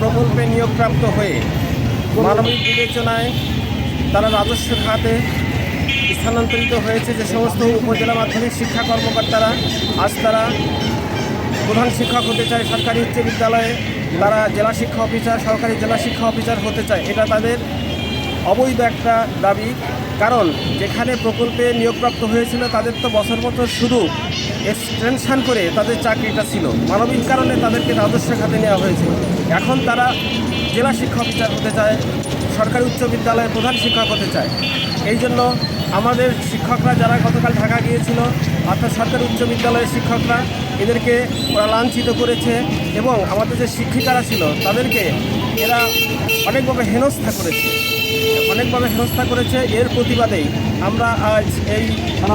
প্রকল্পে নিয়োগপ্রাপ্ত হয়ে মানবিক বিবেচনায় তারা রাজস্ব খাতে স্থানান্তরিত হয়েছে। যে সমস্ত উপজেলা মাধ্যমিক শিক্ষা কর্মকর্তারা, আজ তারা প্রধান শিক্ষক হতে চায়, সরকারি উচ্চ বিদ্যালয়ে তারা জেলা শিক্ষা অফিসার সরকারি জেলা শিক্ষা অফিসার হতে চায়। এটা তাদের অবৈধ একটা দাবি। কারণ যেখানে প্রকল্পে নিয়োগপ্রাপ্ত হয়েছিল তাদের তো বছর বছর শুধু এক্সটেনশন করে তাদের চাকরিটা ছিল। মানবিক কারণে তাদেরকে রাজস্ব খাতে নেওয়া হয়েছিল এখন তারা জেলা শিক্ষা অফিসার হতে চায়, সরকারি উচ্চ বিদ্যালয়ে প্রধান শিক্ষক হতে চায়। এই জন্য আমাদের শিক্ষকরা যারা গতকাল ঢাকা গিয়েছিল, অর্থাৎ সরকারি উচ্চ বিদ্যালয়ের শিক্ষকরা, এদেরকে ওরা লাঞ্ছিত করেছে এবং আমাদের যে শিক্ষিকারা ছিল, তাদেরকে এরা অনেকভাবে হেনস্থা করেছে। অনেকভাবে হেনস্থা করেছে। এর প্রতিবাদেই আমরা আজ এই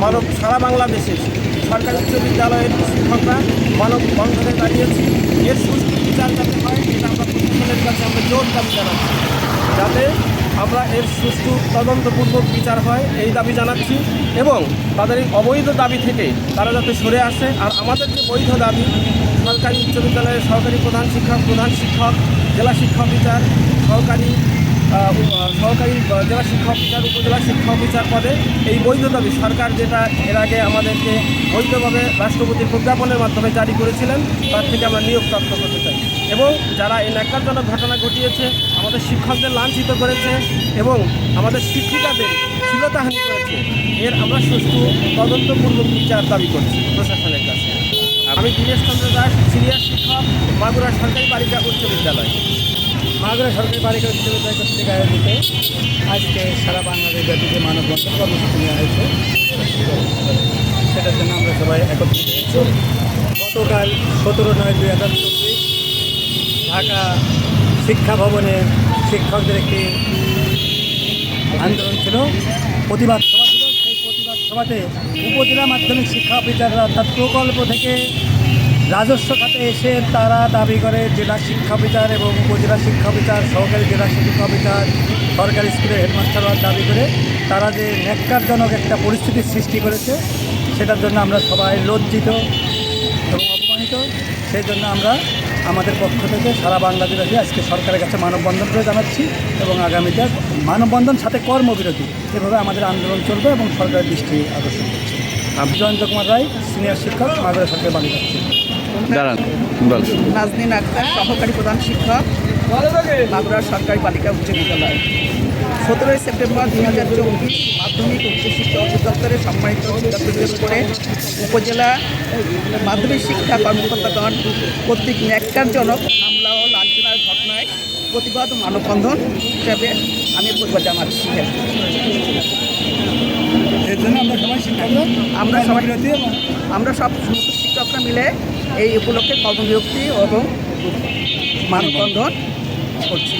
মানব, সারা বাংলাদেশে সরকারি উচ্চ বিদ্যালয়ের শিক্ষকরা মানব বন্ধনে দাঁড়িয়েছি। এর সুষ্ঠু বিচার যাতে হয়, এটা আমরা প্রশাসনের কাছে আমরা জোর দাবি জানাচ্ছি। যাতে আমরা এর সুষ্ঠু তদন্তপূর্বক বিচার হয়, এই দাবি জানাচ্ছি এবং তাদের এই অবৈধ দাবি থেকে তারা যাতে সরে আসে। আর আমাদের যে বৈধ দাবি, সরকারি উচ্চ বিদ্যালয়ের সহকারী প্রধান শিক্ষক প্রধান শিক্ষক, জেলা শিক্ষক বিচার, সহকারী জেলা শিক্ষা অফিসার উপজেলা শিক্ষা অফিসার পদে এই বৈধ দাবি সরকার যেটা এর আগে আমাদেরকে বৈধভাবে রাষ্ট্রপতির প্রজ্ঞাপনের মাধ্যমে জারি করেছিলেন, তার থেকে আমরা নিয়োগপ্রাপ্ত করতে চাই। এবং যারা এই ন্যাক্কারজনক ঘটনা ঘটিয়েছে, আমাদের শিক্ষকদের লাঞ্ছিত করেছে এবং আমাদের শিক্ষিকাদের শ্লীলতাহানি করেছে, এর আমরা সুষ্ঠু, তদন্তপূর্বক বিচার দাবি করছি প্রশাসনের কাছে। আমি দীনেশ চন্দ্র দাস, সিনিয়র শিক্ষক মাগুরা সরকারি বালিকা উচ্চ বিদ্যালয়। মাগুরা সরকারি বালিকা উচ্চ বিদ্যালয় কর্তৃক আয়োজিত আজকে সারা বাংলাদেশ ব্যাপী মানববন্ধন কর্মসূচি নেওয়া হয়েছে সেটার জন্য আমরা সবাই একত্রিত হয়েছি। গতকাল সতেরো নয় দুই হাজার ঢাকা শিক্ষা ভবনে শিক্ষকদের একটি আন্দোলন ছিল। প্রতিবাদ সভা ছিল। সেই প্রতিবাদ সভাতে উপজেলা মাধ্যমিক শিক্ষা অফিসাররা অর্থাৎ প্রকল্প থেকে রাজস্ব খাতে এসে তারা দাবি করে জেলা শিক্ষা অফিসার এবং উপজেলা শিক্ষা অফিসার, সহকারী জেলা শিক্ষা অফিসার, সরকারি স্কুলের হেডমাস্টার হওয়ার দাবি করে তারা যে ন্যাক্কারজনক একটা পরিস্থিতির সৃষ্টি করেছে, সেটার জন্য আমরা সবাই লজ্জিত এবং অপমানিত। সেই জন্য আমরা আমাদের পক্ষ থেকে সারা বাংলাদেশে আজকে সরকারের কাছে মানববন্ধন করে জানাচ্ছি এবং আগামীতে মানববন্ধন সাথে কর্মবিরতি। এভাবে আমাদের আন্দোলন চলবে এবং সরকারের দৃষ্টি আকর্ষণ করছে। জয়ন্ত কুমার রায়, সিনিয়র শিক্ষক, মাগুরা সরকারি বালিকা। দাঁড়ান বল। নাজনীন আক্তার সহকারী প্রধান শিক্ষক মাগুরা সরকারি বালিকা উচ্চ বিদ্যালয়। সতেরোই সেপ্টেম্বর দু হাজার চব্বিশ মাধ্যমিক উচ্চশিক্ষা অধিদপ্তরের সম্মানিত সিদ্ধান্তের করে উপজেলা মাধ্যমিক শিক্ষা কর্মকর্তাগণ কর্তৃক ন্যাক্কারজনক হামলা ও লাঞ্ছনার ঘটনায় প্রতিবাদ ও মানববন্ধন হিসাবে আমি প্রতিবাদ জানাচ্ছি আমরা সবাই আমরা সব শিক্ষকরা মিলে এই উপলক্ষে কর্মবিরক্তি এবং মানববন্ধন করছি।